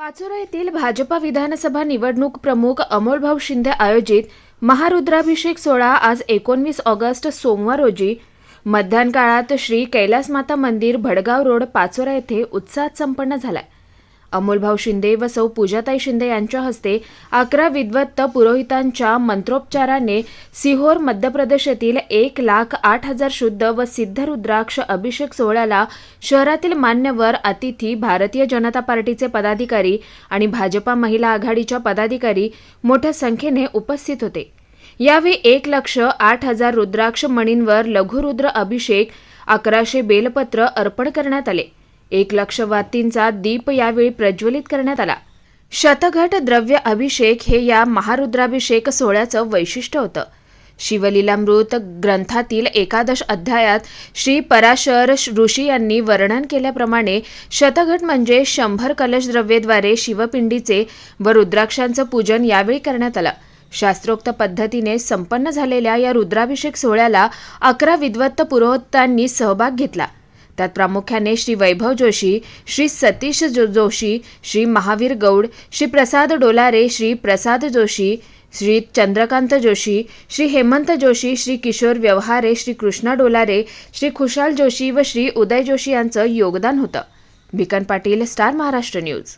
पाचोरा येथील भाजपा विधानसभा निवडणूक प्रमुख अमोलभाऊ शिंदे आयोजित महारुद्राभिषेक सोहळा आज एकोणवीस ऑगस्ट सोमवार रोजी. मध्यान काळात श्री कैलासमाता मंदिर भडगाव रोड पाचोरा येथे उत्साहात संपन्न झालाय. अमोलभाऊ शिंदे व सौ पूजाताई शिंदे यांच्या हस्ते अकरा विद्वत्त पुरोहितांच्या मंत्रोपचाराने सिहोर मध्य प्रदेशातील एक लाख आठ हजार शुद्ध व सिद्ध रुद्राक्ष अभिषेक सोहळ्याला शहरातील मान्यवर अतिथी भारतीय जनता पार्टीचे पदाधिकारी आणि भाजपा महिला आघाडीच्या पदाधिकारी मोठ्या संख्येने उपस्थित होते. यावेळी एक लक्ष आठ हजार रुद्राक्ष मणींवर लघुरुद्र अभिषेक अकराशे बेलपत्र अर्पण करण्यात आले. एक लक्ष वातींचा दीप यावेळी प्रज्वलित करण्यात आला. शतघट द्रव्य अभिषेक हे या महारुद्राभिषेक सोहळ्याचं वैशिष्ट्य होतं. शिवलीलामृत ग्रंथातील एकादश अध्यायात श्री पराशर ऋषी यांनी वर्णन केल्याप्रमाणे शतघट म्हणजे शंभर कलश द्रव्येद्वारे शिवपिंडीचे व रुद्राक्षांचं पूजन यावेळी करण्यात आलं. शास्त्रोक्त पद्धतीने संपन्न झालेल्या या रुद्राभिषेक सोहळ्याला अकरा विद्वत्त पुरोहितांनी सहभाग घेतला. त्यात प्रामुख्याने श्री वैभव जोशी श्री सतीश जो जोशी श्री महावीर गौड श्री प्रसाद डोलारे श्री प्रसाद जोशी श्री चंद्रकांत जोशी श्री हेमंत जोशी श्री किशोर व्यवहारे श्री कृष्णा डोलारे श्री खुशाल जोशी व श्री उदय जोशी यांचं योगदान होतं. Bhikan Patil star Maharashtra news.